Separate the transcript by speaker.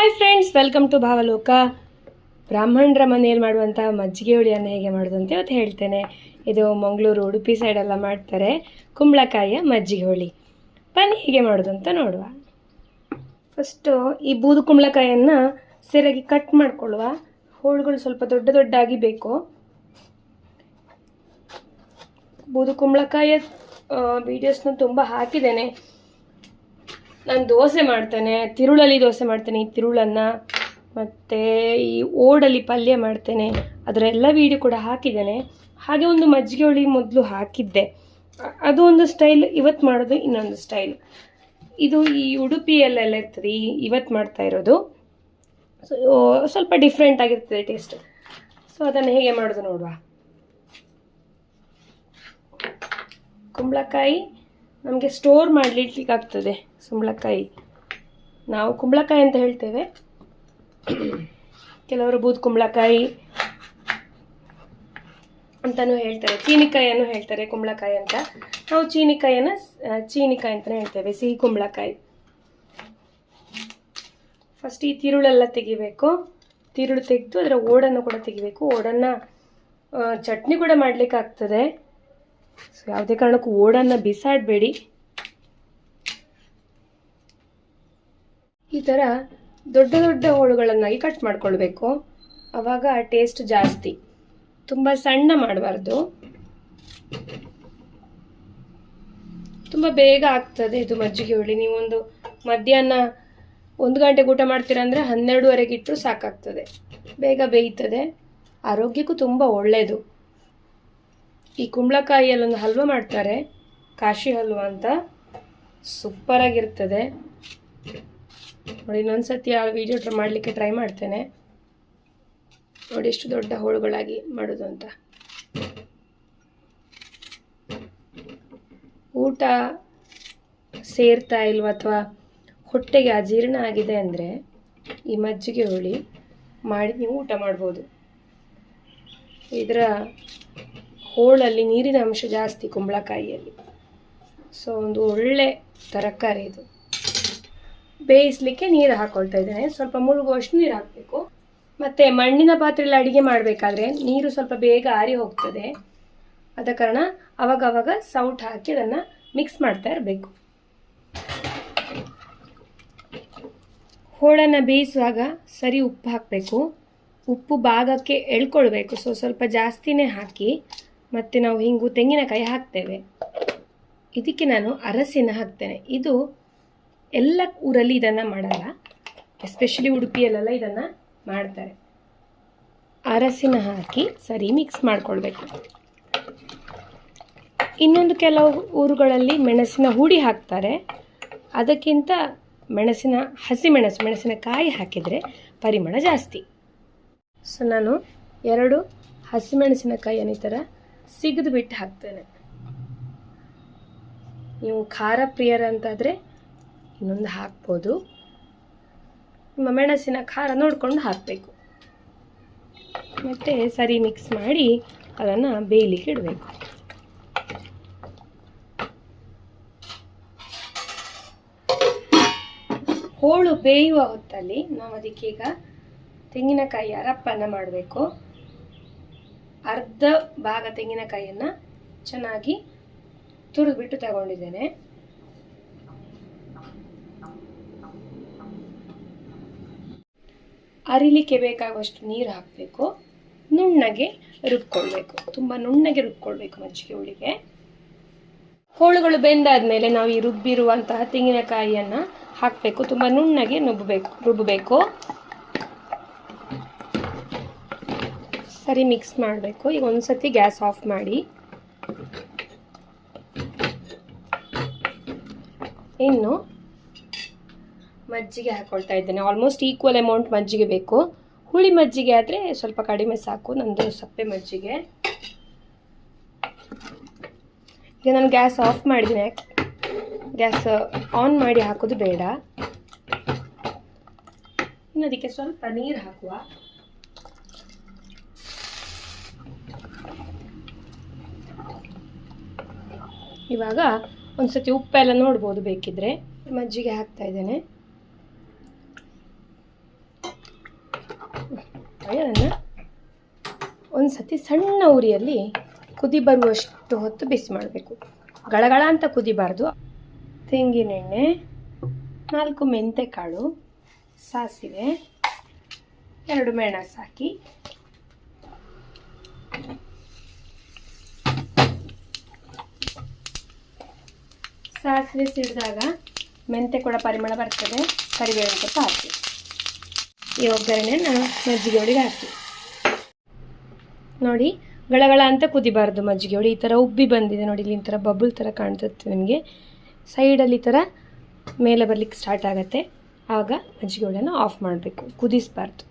Speaker 1: Hi friends welcome to Bhavaloka ಬ್ರಾಹ್ಮಣರ ಮನೆಯಲ್ಲಿ ಮಾಡುವಂಥ ಮಜ್ಜಿಗೆ ಹುಳಿಯನ್ನು ಹೇಗೆ ಮಾಡೋದು ಅಂತ ಇವತ್ತು ಹೇಳ್ತೇನೆ. ಇದು ಮಂಗಳೂರು, ಉಡುಪಿ ಸೈಡೆಲ್ಲ ಮಾಡ್ತಾರೆ. ಕುಂಬಳಕಾಯಿಯ ಮಜ್ಜಿಗೆ ಹುಳಿ. ಬನ್ನಿ ಹೇಗೆ ಮಾಡೋದು ಅಂತ ನೋಡುವ. ಫಸ್ಟು ಈ ಬೂದು ಕುಂಬಳಕಾಯಿಯನ್ನು ಸರಿಯಾಗಿ ಕಟ್ ಮಾಡ್ಕೊಳ್ಳುವ. ಹೋಳುಗಳು ಸ್ವಲ್ಪ ದೊಡ್ಡ ದೊಡ್ಡಾಗಿ ಬೇಕು. ಬೂದು ಕುಂಬಳಕಾಯಿಯ ವೀಡಿಯೋಸ್ನ ತುಂಬ ಹಾಕಿದ್ದೇನೆ. ನಾನು ದೋಸೆ ಮಾಡ್ತೇನೆ, ತಿರುಳಲ್ಲಿ ದೋಸೆ ಮಾಡ್ತೇನೆ, ಈ ತಿರುಳನ್ನು. ಮತ್ತು ಈ ಓಡಲ್ಲಿ ಪಲ್ಯ ಮಾಡ್ತೇನೆ. ಅದರ ಎಲ್ಲ ವೀಡಿಯೋ ಕೂಡ ಹಾಕಿದ್ದೇನೆ. ಹಾಗೆ ಒಂದು ಮಜ್ಜಿಗೆ ಹುಳಿ ಮೊದಲು ಹಾಕಿದ್ದೆ. ಅದು ಒಂದು ಸ್ಟೈಲ್ ಇವತ್ತು ಮಾಡೋದು ಇನ್ನೊಂದು ಸ್ಟೈಲ್ ಇದು ಈ ಉಡುಪಿಯಲ್ಲೆಲ್ಲ ಇರ್ತದೆ, ಈ ಇವತ್ತು ಮಾಡ್ತಾ ಇರೋದು. ಸೊ ಸ್ವಲ್ಪ ಡಿಫ್ರೆಂಟ್ ಆಗಿರ್ತದೆ ಟೇಸ್ಟ್ ಸೊ ಅದನ್ನು ಹೇಗೆ ಮಾಡೋದು ನೋಡುವ. ಕುಂಬಳಕಾಯಿ ನಮಗೆ ಸ್ಟೋರ್ ಮಾಡಲಿಡ್ಲಿಕ್ಕೆ ಆಗ್ತದೆ ಕುಂಬಳಕಾಯಿ. ನಾವು ಕುಂಬಳಕಾಯಿ ಅಂತ ಹೇಳ್ತೇವೆ. ಕೆಲವರು ಬೂದ್ ಕುಂಬಳಕಾಯಿ ಅಂತಲೂ ಹೇಳ್ತಾರೆ. ಚೀನಿಕಾಯಿಯನ್ನು ಹೇಳ್ತಾರೆ ಕುಂಬಳಕಾಯಿ ಅಂತ. ನಾವು ಚೀನಿಕಾಯಿಯನ್ನು ಚೀನಿಕಾಯಿ ಅಂತಲೇ ಹೇಳ್ತೇವೆ, ಸಿಹಿ ಕುಂಬಳಕಾಯಿ. ಫಸ್ಟ್ ಈ ತಿರುಳೆಲ್ಲ ತೆಗಿಬೇಕು. ತಿರುಳು ತೆಗೆದು ಅದರ ಓಡನ್ನು ಕೂಡ ತೆಗಿಬೇಕು. ಓಡನ್ನು ಚಟ್ನಿ ಕೂಡ ಮಾಡಲಿಕ್ಕೆ ಆಗ್ತದೆ ಸೊ ಯಾವುದೇ ಕಾರಣಕ್ಕೂ ಓಡನ್ನು ಬಿಸಾಡಬೇಡಿ. ಈ ಥರ ದೊಡ್ಡ ದೊಡ್ಡ ಹೋಳುಗಳನ್ನಾಗಿ ಕಟ್ ಮಾಡ್ಕೊಳ್ಬೇಕು. ಆವಾಗ ಟೇಸ್ಟ್ ಜಾಸ್ತಿ. ತುಂಬ ಸಣ್ಣ ಮಾಡಬಾರ್ದು. ತುಂಬ ಬೇಗ ಆಗ್ತದೆ ಇದು ಮಜ್ಜಿಗೆ ಹುಳಿ. ನೀವೊಂದು ಮಧ್ಯಾಹ್ನ ಒಂದು ಗಂಟೆಗೆ ಊಟ ಮಾಡ್ತೀರಾ ಅಂದರೆ ಹನ್ನೆರಡುವರೆಗೆ ಸಾಕಾಗ್ತದೆ. ಬೇಗ ಬೇಯ್ತದೆ. ಆರೋಗ್ಯಕ್ಕೂ ತುಂಬ ಒಳ್ಳೆಯದು ಈ ಕುಂಬಳಕಾಯಿಯಲ್ಲಿ ಒಂದು ಹಲ್ವ ಮಾಡ್ತಾರೆ. ಕಾಶಿ ಹಲ್ವ ಅಂತ. ಸೂಪರಾಗಿರ್ತದೆ ನೋಡಿ, ಇನ್ನೊಂದ್ಸತಿ ಆ ವಿಡಿಯೋ ಟ್ರೈ ಮಾಡಲಿಕ್ಕೆ ಟ್ರೈ ಮಾಡ್ತೇನೆ. ನೋಡಿ ಎಷ್ಟು ದೊಡ್ಡ ಹೋಳುಗಳಾಗಿ ಮಾಡೋದು ಅಂತ. ಊಟ ಸೇರ್ತಾ ಇಲ್ವ ಅಥವಾ ಹೊಟ್ಟೆಗೆ ಅಜೀರ್ಣ ಆಗಿದೆ ಅಂದರೆ ಈ ಮಜ್ಜಿಗೆ ಹುಳಿ ಮಾಡಿ ನೀವು ಊಟ ಮಾಡ್ಬೋದು. ಇದರ ಹೋಳಲ್ಲಿ ನೀರಿನ ಅಂಶ ಜಾಸ್ತಿ ಕುಂಬಳಕಾಯಿಯಲ್ಲಿ. ಸೊ ಒಂದು ಒಳ್ಳೆ ತರಕಾರಿ ಇದು. ಬೇಯಿಸಲಿಕ್ಕೆ ನೀರು ಹಾಕ್ಕೊಳ್ತಾ ಇದ್ದೇನೆ. ಸ್ವಲ್ಪ ಮುಳುಗುವಷ್ಟು ನೀರು ಹಾಕಬೇಕು. ಮತ್ತು ಮಣ್ಣಿನ ಪಾತ್ರೆಯಲ್ಲಿ ಅಡುಗೆ ಮಾಡಬೇಕಾದ್ರೆ ನೀರು ಸ್ವಲ್ಪ ಬೇಗ ಆರಿ ಹೋಗ್ತದೆ. ಆದ ಕಾರಣ ಅವಾಗವಾಗ ಸೌಟ್ ಹಾಕಿ ಅದನ್ನು ಮಿಕ್ಸ್ ಮಾಡ್ತಾ ಇರಬೇಕು. ಹೋಳನ್ನು ಬೇಯಿಸುವಾಗ ಸರಿ ಉಪ್ಪು ಹಾಕಬೇಕು. ಉಪ್ಪು ಭಾಗಕ್ಕೆ ಎಳ್ಕೊಳ್ಬೇಕು. ಸೊ ಸ್ವಲ್ಪ ಜಾಸ್ತಿನೇ ಹಾಕಿ ಮತ್ತು ನಾವು ಹಿಂಗು ತೆಂಗಿನಕಾಯಿ ಹಾಕ್ತೇವೆ. ಇದಕ್ಕೆ ನಾನು ಅರಸಿನ ಹಾಕ್ತೇನೆ. ಇದು ಎಲ್ಲ ಊರಲ್ಲಿ ಇದನ್ನು ಮಾಡಲ್ಲ. ಎಸ್ಪೆಷಲಿ ಉಡುಪಿಯಲ್ಲೆಲ್ಲ ಇದನ್ನು ಮಾಡ್ತಾರೆ. ಅರಸಿನ ಹಾಕಿ ಸರಿ ಮಿಕ್ಸ್ ಮಾಡ್ಕೊಳ್ಬೇಕು. ಇನ್ನೊಂದು ಕೆಲವು ಊರುಗಳಲ್ಲಿ ಮೆಣಸಿನ ಹುಡಿ ಹಾಕ್ತಾರೆ. ಅದಕ್ಕಿಂತ ಮೆಣಸಿನ ಹಸಿಮೆಣಸು ಮೆಣಸಿನಕಾಯಿ ಹಾಕಿದರೆ ಪರಿಮಳ ಜಾಸ್ತಿ. ಸೊ ನಾನು ಎರಡು ಹಸಿಮೆಣಸಿನಕಾಯಿಯನ್ನು ಈ ಥರ ಸಿಗದು ಬಿಟ್ಟು ಹಾಕ್ತೇನೆ. ನೀವು ಖಾರ ಪ್ರಿಯರಂತಾದರೆ ಇನ್ನೊಂದು ಹಾಕ್ಬೋದು. ನಿಮ್ಮ ಮೆಣಸಿನ ಖಾರ ನೋಡಿಕೊಂಡು ಹಾಕಬೇಕು. ಮತ್ತು ಸರಿ ಮಿಕ್ಸ್ ಮಾಡಿ ಅದನ್ನು ಬೇಯಲಿಕ್ಕೆ ಇಡಬೇಕು. ಹೋಳು ಬೇಯುವ ಹೊತ್ತಲ್ಲಿ ನಾವು ಅದಕ್ಕೀಗ ತೆಂಗಿನಕಾಯಿ ರಪ್ಪನ್ನು ಮಾಡಬೇಕು. ಅರ್ಧ ಭಾಗ ತೆಂಗಿನಕಾಯಿಯನ್ನು ಚೆನ್ನಾಗಿ ತುರಿದ್ಬಿಟ್ಟು ತಗೊಂಡಿದ್ದೇನೆ. ಅರಿಲಿಕ್ಕೆ ಬೇಕಾಗುವಷ್ಟು ನೀರು ಹಾಕಬೇಕು. ನುಣ್ಣಗೆ ರುಬ್ಕೊಳ್ಬೇಕು. ತುಂಬ ನುಣ್ಣಗೆ ರುಬ್ಕೊಳ್ಬೇಕು ಮಜ್ಜಿಗೆ ಹುಳಿಗೆ. ಹೋಳುಗಳು ಬೆಂದಾದ್ಮೇಲೆ ನಾವು ಈ ರುಬ್ಬಿರುವಂತಹ ತೆಂಗಿನಕಾಯಿಯನ್ನು ಹಾಕಬೇಕು. ತುಂಬ ನುಣ್ಣಗೆ ನುಬ್ಬಬೇಕು ರುಬ್ಬಬೇಕು ಸರಿ ಮಿಕ್ಸ್ ಮಾಡಬೇಕು. ಈಗ ಒಂದ್ಸತಿ ಗ್ಯಾಸ್ ಆಫ್ ಮಾಡಿ. ಇನ್ನು ಮಜ್ಜಿಗೆ ಹಾಕೊಳ್ತಾ ಇದ್ದೇನೆ. ಆಲ್ಮೋಸ್ಟ್ ಈಕ್ವಲ್ ಅಮೌಂಟ್ ಮಜ್ಜಿಗೆ ಬೇಕು. ಹುಳಿ ಮಜ್ಜಿಗೆ ಆದರೆ ಸ್ವಲ್ಪ ಕಡಿಮೆ ಸಾಕು. ನಂದು ಸಪ್ಪೆ ಮಜ್ಜಿಗೆ. ಈಗ ನಾನು ಗ್ಯಾಸ್ ಆಫ್ ಮಾಡಿದ್ದೀನಿ. ಗ್ಯಾಸ್ ಆನ್ ಮಾಡಿ ಹಾಕೋದು ಬೇಡ. ಇನ್ನು ಅದಕ್ಕೆ ಸ್ವಲ್ಪ ನೀರು ಹಾಕುವ. ಇವಾಗ ಒಂದು ಸತಿ ಉಪ್ಪೆಲ್ಲ ನೋಡ್ಬೋದು ಬೇಕಿದ್ರೆ. ಮಜ್ಜಿಗೆ ಹಾಕ್ತಾ ಇದ್ದೇನೆ. ಅದನ್ನು ಒಂದು ಸತಿ ಸಣ್ಣ ಉರಿಯಲ್ಲಿ ಕುದಿ ಬರುವಷ್ಟು ಹೊತ್ತು ಬಿಸಿ ಮಾಡಬೇಕು. ಗಳಗಳ ಅಂತ ಕುದಿಬಾರ್ದು. ತೆಂಗಿನೆಣ್ಣೆ, ನಾಲ್ಕು ಮೆಂತೆ ಕಾಳು ಸಾಸಿವೆ, ಎರಡು ಮೆಣಸು ಹಾಕಿ ಸಾಸಿವೆ ಸಿಡಿದಾಗ ಮೆಂತೆ ಕೂಡ ಪರಿಮಳ ಬರ್ತದೆ ಕರಿಬೇವಿನ ಸೊಪ್ಪು ಹಾಕಿ. ಈ ಒಗ್ಗರಣೆನ ಮಜ್ಜಿಗೆ ಒಳಗೆ ಹಾಕಿ. ನೋಡಿ, ಗಳಗಳ ಅಂತ ಕುದಿಬಾರ್ದು ಮಜ್ಜಿಗೆ ಹೊಡಿ ಈ ಥರ ಉಬ್ಬಿ ಬಂದಿದೆ ನೋಡಿ, ಇಲ್ಲಿ ಥರ ಬಬಲ್ ಥರ ಕಾಣ್ತದೆ ನಿಮಗೆ. ಸೈಡಲ್ಲಿ ಈ ಥರ ಮೇಲೆ ಬರಲಿಕ್ಕೆ ಸ್ಟಾರ್ಟ್ ಆಗುತ್ತೆ. ಆಗ ಮಜ್ಜಿಗೆ ಹುಳಿನ ಆಫ್ ಮಾಡಬೇಕು. ಕುದಿಸಬಾರ್ದು.